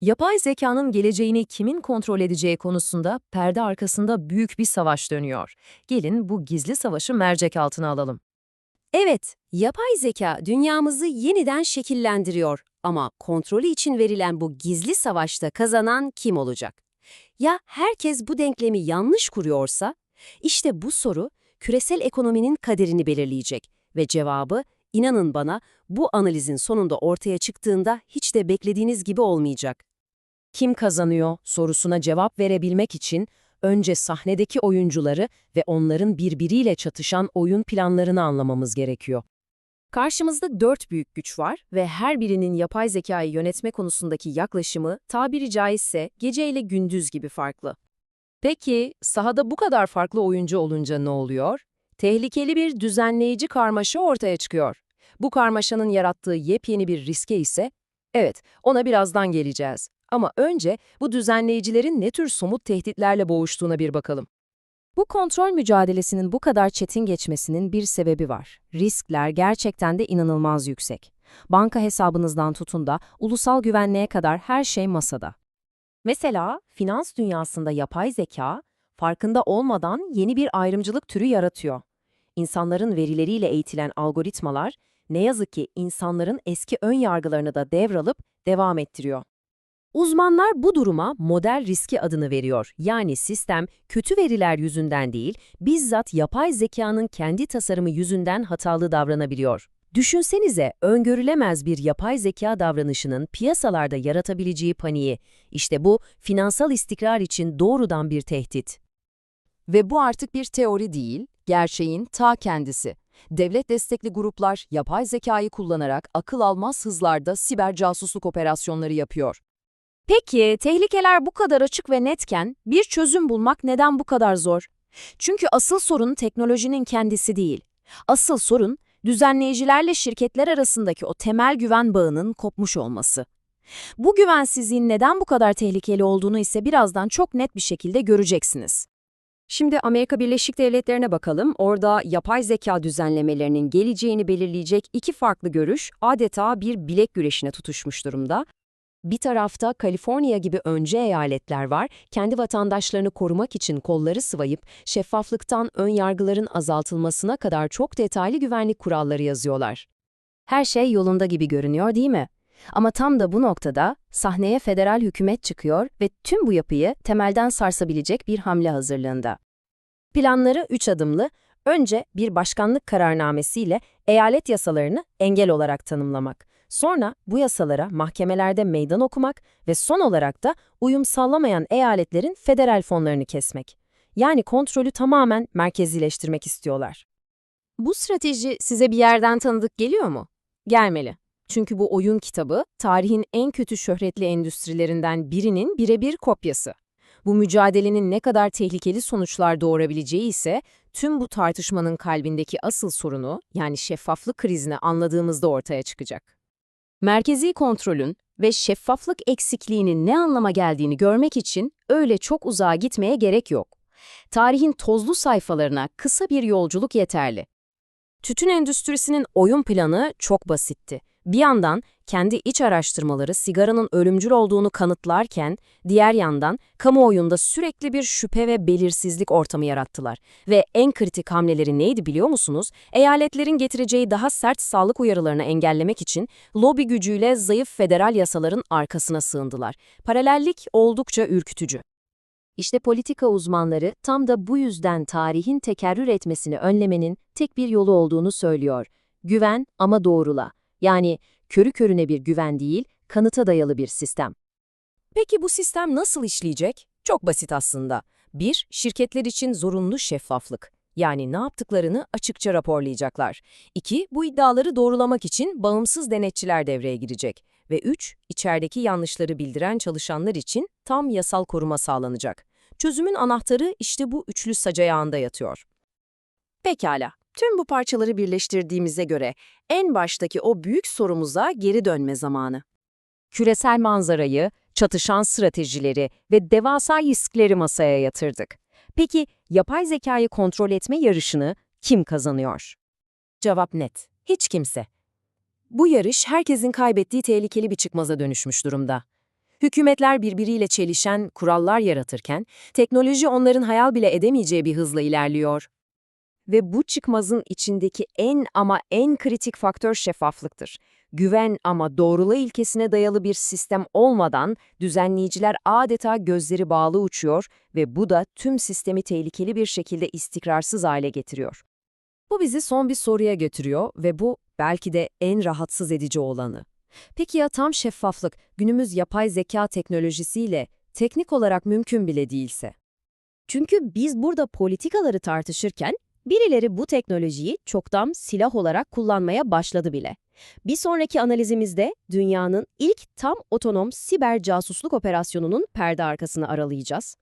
Yapay zekanın geleceğini kimin kontrol edeceği konusunda perde arkasında büyük bir savaş dönüyor. Gelin bu gizli savaşı mercek altına alalım. Evet, yapay zeka dünyamızı yeniden şekillendiriyor ama kontrolü için verilen bu gizli savaşta kazanan kim olacak? Ya herkes bu denklemi yanlış kuruyorsa? İşte bu soru küresel ekonominin kaderini belirleyecek ve cevabı inanın bana bu analizin sonunda ortaya çıktığında hiç de beklediğiniz gibi olmayacak. Kim kazanıyor sorusuna cevap verebilmek için önce sahnedeki oyuncuları ve onların birbiriyle çatışan oyun planlarını anlamamız gerekiyor. Karşımızda dört büyük güç var ve her birinin yapay zekayı yönetme konusundaki yaklaşımı tabiri caizse geceyle gündüz gibi farklı. Peki sahada bu kadar farklı oyuncu olunca ne oluyor? Tehlikeli bir düzenleyici karmaşa ortaya çıkıyor. Bu karmaşanın yarattığı yepyeni bir riske ise, evet ona birazdan geleceğiz. Ama önce bu düzenleyicilerin ne tür somut tehditlerle boğuştuğuna bir bakalım. Bu kontrol mücadelesinin bu kadar çetin geçmesinin bir sebebi var. Riskler gerçekten de inanılmaz yüksek. Banka hesabınızdan tutun da ulusal güvenliğe kadar her şey masada. Mesela finans dünyasında yapay zeka, farkında olmadan yeni bir ayrımcılık türü yaratıyor. İnsanların verileriyle eğitilen algoritmalar, ne yazık ki insanların eski ön yargılarını da devralıp devam ettiriyor. Uzmanlar bu duruma model riski adını veriyor. Yani sistem kötü veriler yüzünden değil, bizzat yapay zekanın kendi tasarımı yüzünden hatalı davranabiliyor. Düşünsenize öngörülemez bir yapay zeka davranışının piyasalarda yaratabileceği paniği. İşte bu finansal istikrar için doğrudan bir tehdit. Ve bu artık bir teori değil, gerçeğin ta kendisi. Devlet destekli gruplar yapay zekayı kullanarak akıl almaz hızlarda siber casusluk operasyonları yapıyor. Peki, tehlikeler bu kadar açık ve netken bir çözüm bulmak neden bu kadar zor? Çünkü asıl sorun teknolojinin kendisi değil. Asıl sorun, düzenleyicilerle şirketler arasındaki o temel güven bağının kopmuş olması. Bu güvensizliğin neden bu kadar tehlikeli olduğunu ise birazdan çok net bir şekilde göreceksiniz. Şimdi Amerika Birleşik Devletleri'ne bakalım. Orada yapay zeka düzenlemelerinin geleceğini belirleyecek iki farklı görüş adeta bir bilek güreşine tutuşmuş durumda. Bir tarafta Kaliforniya gibi önce eyaletler var, kendi vatandaşlarını korumak için kolları sıvayıp şeffaflıktan ön yargıların azaltılmasına kadar çok detaylı güvenlik kuralları yazıyorlar. Her şey yolunda gibi görünüyor değil mi? Ama tam da bu noktada sahneye federal hükümet çıkıyor ve tüm bu yapıyı temelden sarsabilecek bir hamle hazırlığında. Planları üç adımlı, önce bir başkanlık kararnamesiyle eyalet yasalarını engel olarak tanımlamak. Sonra bu yasalara mahkemelerde meydan okumak ve son olarak da uyum sağlamayan eyaletlerin federal fonlarını kesmek. Yani kontrolü tamamen merkezileştirmek istiyorlar. Bu strateji size bir yerden tanıdık geliyor mu? Gelmeli. Çünkü bu oyun kitabı tarihin en kötü şöhretli endüstrilerinden birinin birebir kopyası. Bu mücadelenin ne kadar tehlikeli sonuçlar doğurabileceği ise tüm bu tartışmanın kalbindeki asıl sorunu yani şeffaflık krizini anladığımızda ortaya çıkacak. Merkezi kontrolün ve şeffaflık eksikliğinin ne anlama geldiğini görmek için öyle çok uzağa gitmeye gerek yok. Tarihin tozlu sayfalarına kısa bir yolculuk yeterli. Tütün endüstrisinin oyun planı çok basitti. Bir yandan kendi iç araştırmaları sigaranın ölümcül olduğunu kanıtlarken, diğer yandan kamuoyunda sürekli bir şüphe ve belirsizlik ortamı yarattılar. Ve en kritik hamleleri neydi biliyor musunuz? Eyaletlerin getireceği daha sert sağlık uyarılarını engellemek için lobi gücüyle zayıf federal yasaların arkasına sığındılar. Paralellik oldukça ürkütücü. İşte politika uzmanları tam da bu yüzden tarihin tekerrür etmesini önlemenin tek bir yolu olduğunu söylüyor. Güven ama doğrula. Yani körü körüne bir güven değil, kanıta dayalı bir sistem. Peki bu sistem nasıl işleyecek? Çok basit aslında. 1. Şirketler için zorunlu şeffaflık. Yani ne yaptıklarını açıkça raporlayacaklar. 2. Bu iddiaları doğrulamak için bağımsız denetçiler devreye girecek. Ve 3. içerideki yanlışları bildiren çalışanlar için tam yasal koruma sağlanacak. Çözümün anahtarı işte bu üçlü sac ayağında yatıyor. Pekala. Tüm bu parçaları birleştirdiğimize göre en baştaki o büyük sorumuza geri dönme zamanı. Küresel manzarayı, çatışan stratejileri ve devasa riskleri masaya yatırdık. Peki yapay zekayı kontrol etme yarışını kim kazanıyor? Cevap net. Hiç kimse. Bu yarış herkesin kaybettiği tehlikeli bir çıkmaza dönüşmüş durumda. Hükümetler birbiriyle çelişen kurallar yaratırken, teknoloji onların hayal bile edemeyeceği bir hızla ilerliyor. Ve bu çıkmazın içindeki en ama en kritik faktör şeffaflıktır. Güven ama doğrula ilkesine dayalı bir sistem olmadan düzenleyiciler adeta gözleri bağlı uçuyor ve bu da tüm sistemi tehlikeli bir şekilde istikrarsız hale getiriyor. Bu bizi son bir soruya götürüyor ve bu belki de en rahatsız edici olanı. Peki ya tam şeffaflık günümüz yapay zeka teknolojisiyle teknik olarak mümkün bile değilse? Çünkü biz burada politikaları tartışırken birileri bu teknolojiyi çoktan silah olarak kullanmaya başladı bile. Bir sonraki analizimizde dünyanın ilk tam otonom siber casusluk operasyonunun perde arkasını aralayacağız.